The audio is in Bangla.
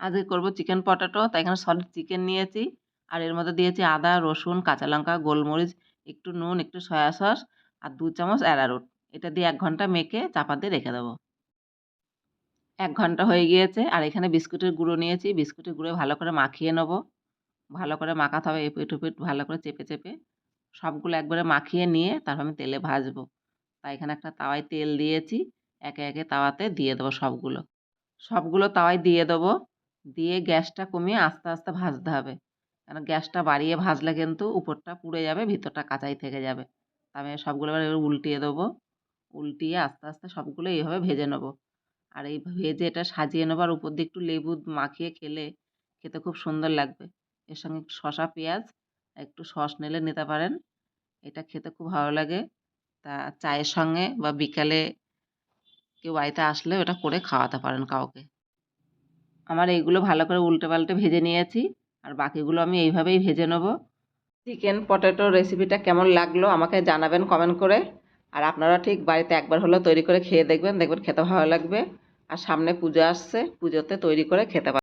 আজকে করব চিকেন পটেটো তাই এখানে সলিড চিকেন নিয়েছি। আর এর মধ্যে দিয়েছি আদা, রসুন, কাঁচা লঙ্কা, গোলমরিচ, একটু নুন, একটু সয়া সস আর দু চামচ অ্যারারুট। এটা দিয়ে এক ঘণ্টা মেখে চাপা দিয়ে রেখে দেবো। এক ঘণ্টা হয়ে গিয়েছে আর এখানে বিস্কুটের গুঁড়ো নিয়েছি। বিস্কুটের গুঁড়ো ভালো করে মাখিয়ে নেব। ভালো করে মাখাতে হবে এপিট ওপিট ভালো করে চেপে চেপে। সবগুলো একবারে মাখিয়ে নিয়ে তারপর আমি তেলে ভাজবো। তাই এখানে একটা তাওয়ায় তেল দিয়েছি। একে একে তাওয়াতে দিয়ে দেবো সবগুলো। সবগুলো তাওয়ায় দিয়ে দেবো। দিয়ে গ্যাসটা কমিয়ে আস্তে আস্তে ভাজতে হবে। কারণ গ্যাসটা বাড়িয়ে ভাজলে কিন্তু উপরটা পুড়ে যাবে, ভিতরটা কাঁচাই থেকে যাবে। আমি সবগুলো এবার উল্টিয়ে দেবো। উল্টিয়ে আস্তে আস্তে সবগুলো এইভাবে ভেজে নেব। আর এই ভেজে এটা সাজিয়ে নেব আর উপর দিয়ে একটু লেবু মাখিয়ে খেলে খেতে খুব সুন্দর লাগবে। এর সঙ্গে একটু শসা, পেঁয়াজ, একটু সস নিলে নিতে পারেন। এটা খেতে খুব ভালো লাগে। তা চায়ের সঙ্গে বা বিকালে কেউ বাড়িতে আসলে ওটা করে খাওয়াতে পারেন কাউকে। আমার এইগুলো ভালো করে উল্টে পাল্টে ভেজে নিয়েছি, আর বাকিগুলো আমি এইভাবেই ভেজে নেব। চিকেন পটেটো রেসিপিটা কেমন লাগল আমাকে জানাবেন কমেন্ট করে, আর আপনারা ঠিক বাড়িতে একবার হলেও তৈরি করে খেয়ে দেখবেন দেখবেন খেতে ভালো লাগবে। আর সামনে পুজো আসছে, পুজোতে তৈরি করে খেতে